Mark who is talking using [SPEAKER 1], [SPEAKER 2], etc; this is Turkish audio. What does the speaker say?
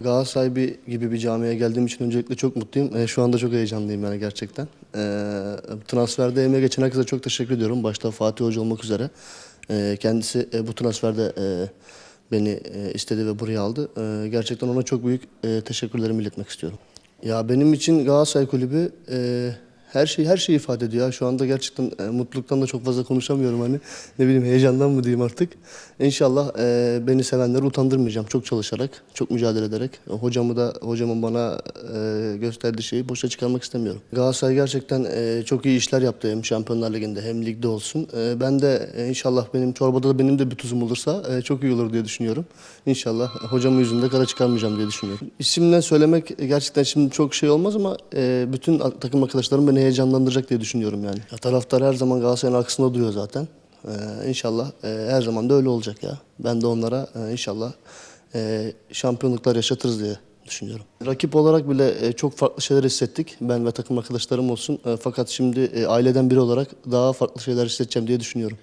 [SPEAKER 1] Galatasaray bir, gibi bir camiye geldiğim için öncelikle çok mutluyum. E, şu anda çok heyecanlıyım yani gerçekten. E, transferde emeğe geçen herkese çok teşekkür ediyorum. Başta Fatih Hoca olmak üzere. E, kendisi e, bu transferde e, beni e, istedi ve buraya aldı. E, gerçekten ona çok büyük e, teşekkürlerimi iletmek istiyorum. Ya benim için Galatasaray Kulübü e, her şey her şeyi ifade ediyor. Şu anda gerçekten e, mutluluktan da çok fazla konuşamıyorum hani. Ne bileyim heyecandan mı diyeyim artık. İnşallah e, beni sevenleri utandırmayacağım. Çok çalışarak, çok mücadele ederek. Hocamı da hocamın bana e, gösterdiği şeyi boşa çıkarmak istemiyorum. Galatasaray gerçekten e, çok iyi işler yaptı hem Şampiyonlar Ligi'nde hem ligde olsun. E, ben de e, inşallah benim çorbada da benim de bir tuzum olursa e, çok iyi olur diye düşünüyorum. İnşallah hocamın yüzünde kara çıkarmayacağım diye düşünüyorum. İsimden söylemek gerçekten şimdi çok şey olmaz ama e, bütün takım arkadaşlarım beni heyecanlandıracak diye düşünüyorum yani. Ya, taraftar her zaman Galatasaray'ın arkasında duruyor zaten. Ee, inşallah e, her zaman da öyle olacak ya. Ben de onlara e, inşallah e, şampiyonluklar yaşatırız diye düşünüyorum. Rakip olarak bile e, çok farklı şeyler hissettik. Ben ve takım arkadaşlarım olsun. E, fakat şimdi e, aileden biri olarak daha farklı şeyler hissedeceğim diye düşünüyorum.